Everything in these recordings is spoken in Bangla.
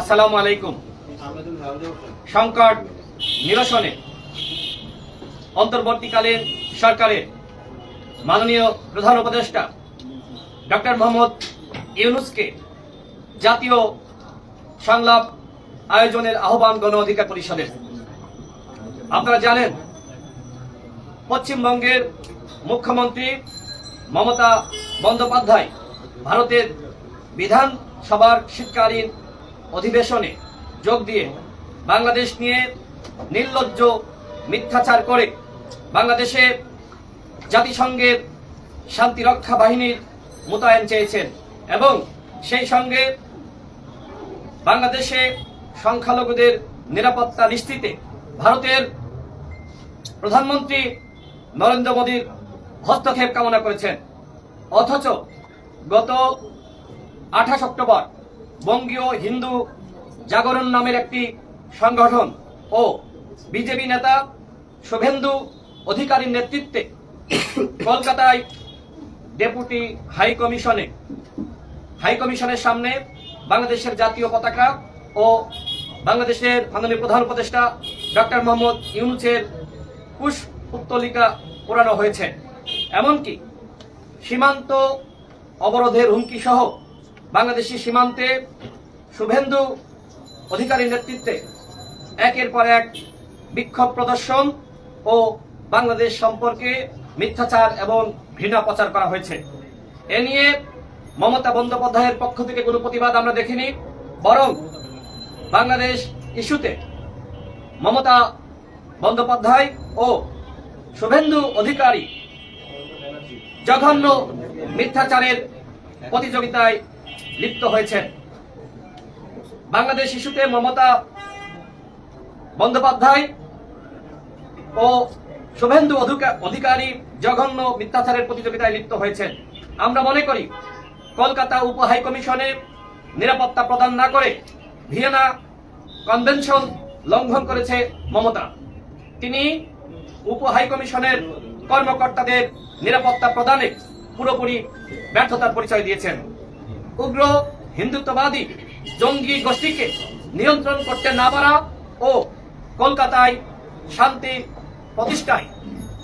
আসসালামু আলাইকুম। সংকট নিরসনে অন্তর্বর্তীকালীন সরকারের মাননীয় প্রধান উপদেষ্টা ডক্টর মোহাম্মদ ইউনুসকে জাতীয় সংলাপ আয়োজনের আহ্বান গণ অধিকার পরিষদের। আপনারা জানেন, পশ্চিমবঙ্গের মুখ্যমন্ত্রী মমতা বন্দ্যোপাধ্যায় ভারতের বিধানসভার শীতকালীন অধিবেশনে যোগ দিয়ে বাংলাদেশ নিয়ে নির্লজ্জ মিথ্যাচার করে বাংলাদেশে জাতিসংঘের শান্তিরক্ষা বাহিনীর মোতায়েন চেয়েছেন এবং সেই সঙ্গে বাংলাদেশে সংখ্যালঘুদের নিরাপত্তা নিশ্চিতে ভারতের প্রধানমন্ত্রী নরেন্দ্র মোদীর হস্তক্ষেপ কামনা করেছেন। অথচ গত আঠাশ অক্টোবর বঙ্গীয় হিন্দু জাগরণ নামের একটি সংগঠন ও বিজেপি নেতা শুভেন্দু অধিকারীর নেতৃত্বে কলকাতায় ডেপুটি হাই কমিশনে, হাই কমিশনের সামনে বাংলাদেশের জাতীয় পতাকা ও বাংলাদেশের মাননীয় প্রধান উপদেষ্টা ডক্টর মোহাম্মদ ইউনুসের কুশ উত্তোলিকা পোড়ানো হয়েছে। এমনকি সীমান্ত অবরোধের হুমকি সহ বাংলাদেশি সীমান্তে শুভেন্দু অধিকারীর নেতৃত্বে একের পর এক বিক্ষোভ প্রদর্শন ও বাংলাদেশ সম্পর্কে মিথ্যাচার এবং ঘৃণা প্রচার করা হয়েছে। এ নিয়ে মমতা বন্দ্যোপাধ্যায়ের পক্ষ থেকে কোনো প্রতিবাদ আমরা দেখিনি, বরং বাংলাদেশ ইস্যুতে মমতা বন্দ্যোপাধ্যায় ও শুভেন্দু অধিকারী জঘন্য মিথ্যাচারের প্রতিযোগিতায় লিপ্ত হয়েছেন। বাংলাদেশ ইস্যুতে মমতা বন্দ্যোপাধ্যায় ও শুভেন্দু অধিকা- অধিকারী জঘন্য মিথ্যাচারের প্রতিযোগিতায় লিপ্ত হয়েছেন। আমরা মনে করি, কলকাতা উপ হাই কমিশনে নিরাপত্তা প্রদান না করে ভিয়েনা কনভেনশন লঙ্ঘন করেছে মমতা। তিনি উপ হাই কমিশনের কর্মকর্তাদের নিরাপত্তা প্রদানে পুরোপুরি ব্যর্থতার পরিচয় দিয়েছেন। উগ্র, হিন্দুত্ববাদী, জঙ্গি গোষ্ঠীকে নিয়ন্ত্রণ করতে না পারা ও কলকাতায় শান্তি প্রতিষ্ঠায়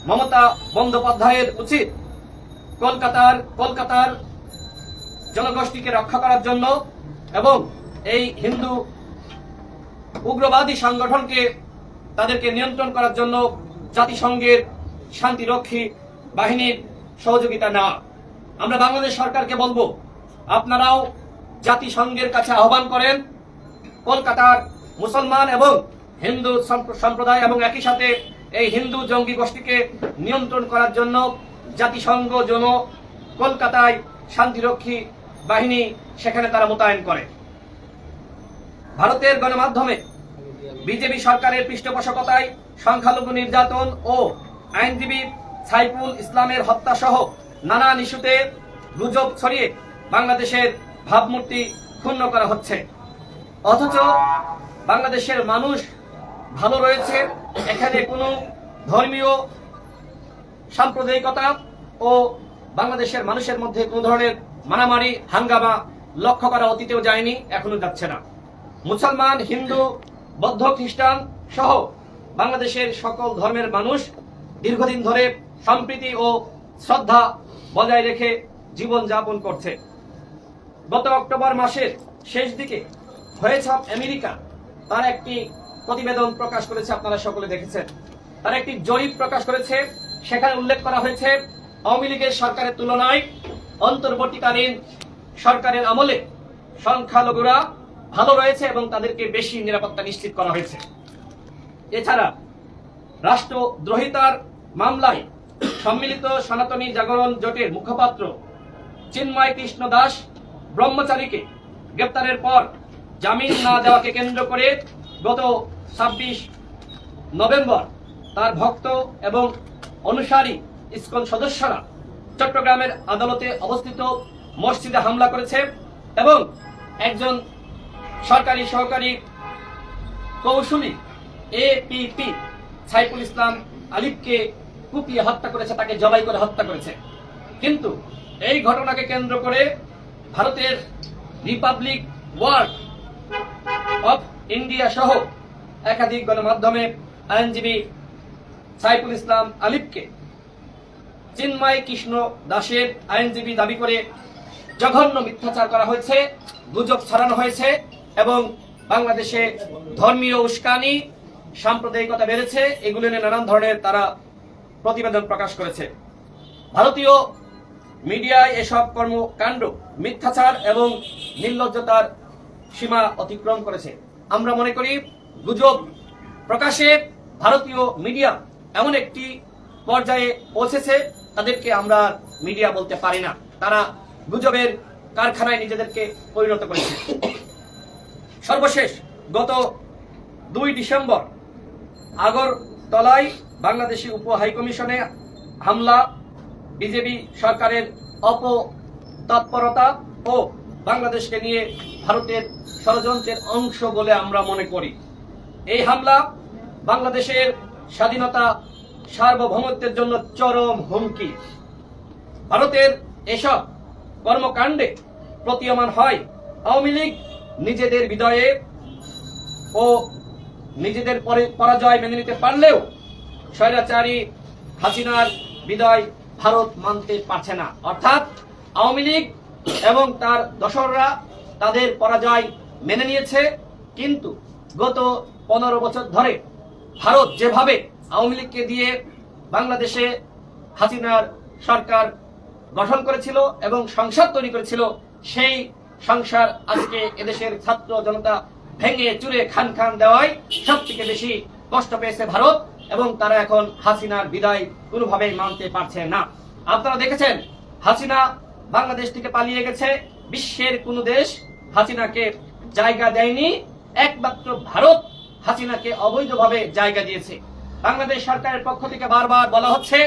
মমতা বন্দ্যোপাধ্যায়ের উচিত কলকাতার কলকাতার জনগোষ্ঠীকে রক্ষা করার জন্য এবং এই হিন্দু উগ্রবাদী সংগঠনকে তাদেরকে নিয়ন্ত্রণ করার জন্য জাতিসংঘের শান্তিরক্ষী বাহিনীর সহযোগিতা নেওয়া। আমরা বাংলাদেশ সরকারকে বলব আপনারাও জাতিসংঘের কাছে আহ্বান করেন, কলকাতার মুসলমান এবং হিন্দু সম্প্রদায় এবং একই সাথে এই হিন্দু জঙ্গি গোষ্ঠীকে নিয়ন্ত্রণ করার জন্য জাতিসংঘ যেন কলকাতায় শান্তিরক্ষী বাহিনী সেখানে তারা মোতায়েন করে। ভারতের গণমাধ্যমে বিজেপি সরকারের পৃষ্ঠপোষকতায় সংখ্যালঘু নির্যাতন ও আইনজীবী সাইফুল ইসলামের হত্যা সহ নানান ইস্যুতে গুজব ছড়িয়ে বাংলাদেশের ভাবমূর্তি ক্ষুণ্ণ করা হচ্ছে। অথচ বাংলাদেশের মানুষ ভালো রয়েছে, এখানে কোনো ধর্মীয় সাম্প্রদায়িকতা ও বাংলাদেশের মানুষের মধ্যে কোনো ধরনের মারামারি, হাঙ্গামা লক্ষ্য করা অতীতেও যায়নি এখনও যাচ্ছে না। মুসলমান, হিন্দু, বৌদ্ধ, খ্রিস্টান সহ বাংলাদেশের সকল ধর্মের মানুষ দীর্ঘদিন ধরে সম্প্রীতি ও শ্রদ্ধা বজায় রেখে জীবন যাপন করছে। গত অক্টোবর মাসের শেষ দিকে অফ আমেরিকা তার একটি প্রতিবেদন প্রকাশ করেছে, আপনারা সকলে দেখেছেন। তার একটি জরিপ প্রকাশ করেছে, সেখানে উল্লেখ করা হয়েছে, আওয়ামী লীগের সরকারের তুলনায় অন্তর্বর্তীকালীন সরকারের আমলে সংখ্যালঘুরা ভালো রয়েছে এবং তাদেরকে বেশি নিরাপত্তা নিশ্চিত করা হয়েছে। এছাড়া রাষ্ট্রদ্রোহিতার মামলায় সম্মিলিত সনাতনী জাগরণ জোটের মুখপাত্র চিন্ময় কৃষ্ণ দাস ব্রহ্মচারীকে গ্রেপ্তারের পর জামিন না দেওয়াকে কেন্দ্র করে গত ছাব্বিশ নভেম্বর তার ভক্ত এবং অনুসারী ইসকন সদস্যরা চট্টগ্রামের আদালতে অবস্থিত মসজিদে হামলা করেছে এবং একজন সরকারি সহকারী কৌশলী এপিপি সাইফুল ইসলাম আলিফকে কুপিয়ে হত্যা করেছে, তাকে জবাই করে হত্যা করেছে। কিন্তু এই ঘটনাকে কেন্দ্র করে ভারতের রিপাবলিক ওয়ার্ড ইন্ডিয়া সহ একাধিক গণমাধ্যমে আইনজীবী সাইফুল ইসলাম আলিফকে চিন্ময় কৃষ্ণ দাসের আইনজীবী দাবি করে জঘন্য মিথ্যাচার করা হয়েছে, গুজব ছড়ানো হয়েছে এবং বাংলাদেশে ধর্মীয় উস্কানি, সাম্প্রদায়িকতা বেড়েছে। এগুলো নিয়ে নানান ধরনের তারা প্রতিবেদন প্রকাশ করেছে। ভারতীয় মিডিয়ায় এসব কর্মকাণ্ড, মিথ্যাচার এবং নির্লজ্জতার সীমা অতিক্রম করেছে। আমরা মনে করি গুজব প্রকাশে ভারতীয় মিডিয়া এমন একটি পর্যায়ে পৌঁছেছে, তাদেরকে আমরা মিডিয়া বলতে পারি না। তারা গুজবের কারখানায় নিজেদেরকে পরিণত করেছে। সর্বশেষ, গত দুই ডিসেম্বর আগরতলায় বাংলাদেশি উপ হাইকমিশনে হামলা বিজেপি সরকারের অপতৎপরতা ও বাংলাদেশকে নিয়ে ভারতের ষড়যন্ত্রের অংশ বলে আমরা মনে করি। এই হামলা বাংলাদেশের স্বাধীনতা সার্বভৌমত্বের জন্য চরম হুমকি। ভারতের এসব কর্মকাণ্ডে প্রতীয়মান হয় আওয়ামী লীগ নিজেদের বিদয়ে ও নিজেদের পরে- পরাজয় মেনে নিতে পারলেও স্বৈরাচারী হাসিনার বিদায় ভারত মানতে পারছে না। অর্থাৎ আওয়ামী লীগ এবং তার দশররা তাদের পরাজয় মেনে নিয়েছে, কিন্তু গত পনেরো বছর ধরে ভারত যেভাবে আওয়ামী লীগকে দিয়ে বাংলাদেশে হাসিনার সরকার গঠন করেছিল এবং সংসদ তৈরি করেছিল, সেই সংসার আজকে এদেশের ছাত্র জনতা ভেঙে চুরে খান খান দেওয়ায় সব থেকে বেশি কষ্ট পেয়েছে ভারত। এবং তারা এখন হাসিনার বিদায় কোনোভাবেই মানতে পারছে না। আপনারা দেখেছেন, হাসিনা বাংলাদেশ থেকে পালিয়ে গেছে, বিশ্বের কোন দেশ হাসিনাকে জায়গা দেয়নি, একমাত্র ভারত হাসিনাকে অবৈধভাবে জায়গা দিয়েছে। বাংলাদেশ সরকারের পক্ষ থেকে বারবার বলা হচ্ছে,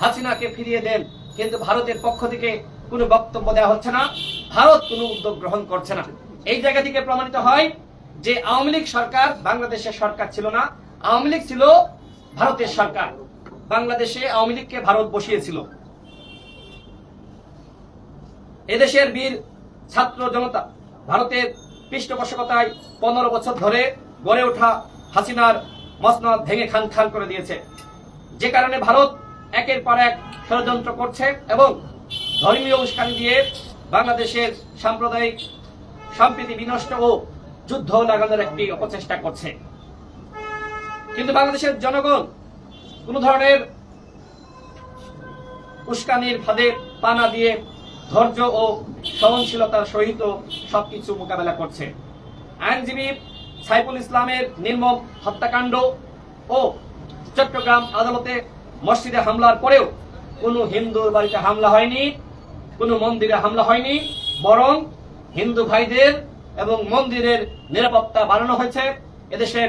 হাসিনাকে ফিরিয়ে দেন, কিন্তু ভারতের পক্ষ থেকে কোনো বক্তব্য দেওয়া হচ্ছে না, ভারত কোনো উদ্যোগ গ্রহণ করছে না। এই জায়গা থেকে প্রমাণিত হয় যে আওয়ামী লীগ সরকার বাংলাদেশের সরকার ছিল না। আওয়ামী লীগ ছিল ভারতের সরকার বাংলাদেশে আওয়ামী লীগকে ভারত বসিয়েছিল। এদেশের বীর ছাত্র জনতা ভারতের পৃষ্ঠপোষকতায় পনেরো বছর ধরে গড়ে ওঠা হাসিনার মসনদ ভেঙে খান খান করে দিয়েছে। যে কারণে ভারত একের পর এক ষড়যন্ত্র করছে এবং ধর্মীয় উস্কানি দিয়ে বাংলাদেশের সাম্প্রদায়িক সম্প্রীতি বিনষ্ট ও যুদ্ধ লাগানোর একটি অপচেষ্টা করছে। কিন্তু বাংলাদেশের জনগণ কোন ধরনের উস্কানির ফাঁদে পানা দিয়ে ধৈর্য ও সহনশীলতার সহিত সবকিছু মোকাবেলা করছে। আইনজীবী সাইফুল ইসলামের নির্মম হত্যাকাণ্ড ও চট্টগ্রাম আদালতে মসজিদে হামলার পরেও কোনো হিন্দুর বাড়িতে হামলা হয়নি, কোনো মন্দিরে হামলা হয়নি, বরং হিন্দু ভাইদের এবং মন্দিরের নিরাপত্তা বাড়ানো হয়েছে। এদেশের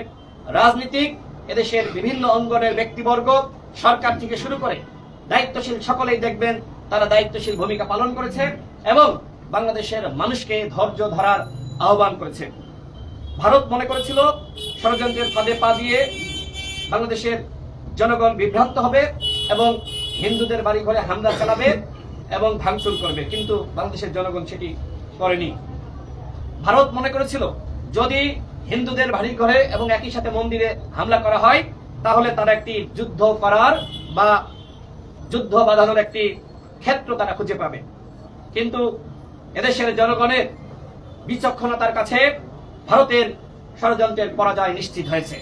রাজনীতিক এদেশের বিভিন্ন অঙ্গনের ব্যক্তিবর্গ সরকার থেকে শুরু করে দায়িত্বশীল সকলেই দেখবেন, তারা দায়িত্বশীল ভূমিকা পালন করেছে এবং বাংলাদেশের মানুষকে ধৈর্য ধরার আহ্বান করেছে। ভারত মনে করেছিল ষড়যন্ত্রের ফাঁদে পা দিয়ে বাংলাদেশের জনগণ বিভ্রান্ত হবে এবং হিন্দুদের বাড়ি ঘরে হামলা চালাবে এবং ভাঙচুর করবে, কিন্তু বাংলাদেশের জনগণ সেটি করেনি। ভারত মনে করেছিল, যদি হিন্দুদের ভারী করে এবং একই সাথে মন্দিরে হামলা করা হয়, তাহলে তারা একটি যুদ্ধ করার বা যুদ্ধ বাঁধানোর একটি ক্ষেত্র তারা খুঁজে পাবে। কিন্তু এদেশের জনগণের বিচক্ষণতার কাছে ভারতের ষড়যন্ত্রের পরাজয় নিশ্চিত হয়েছে।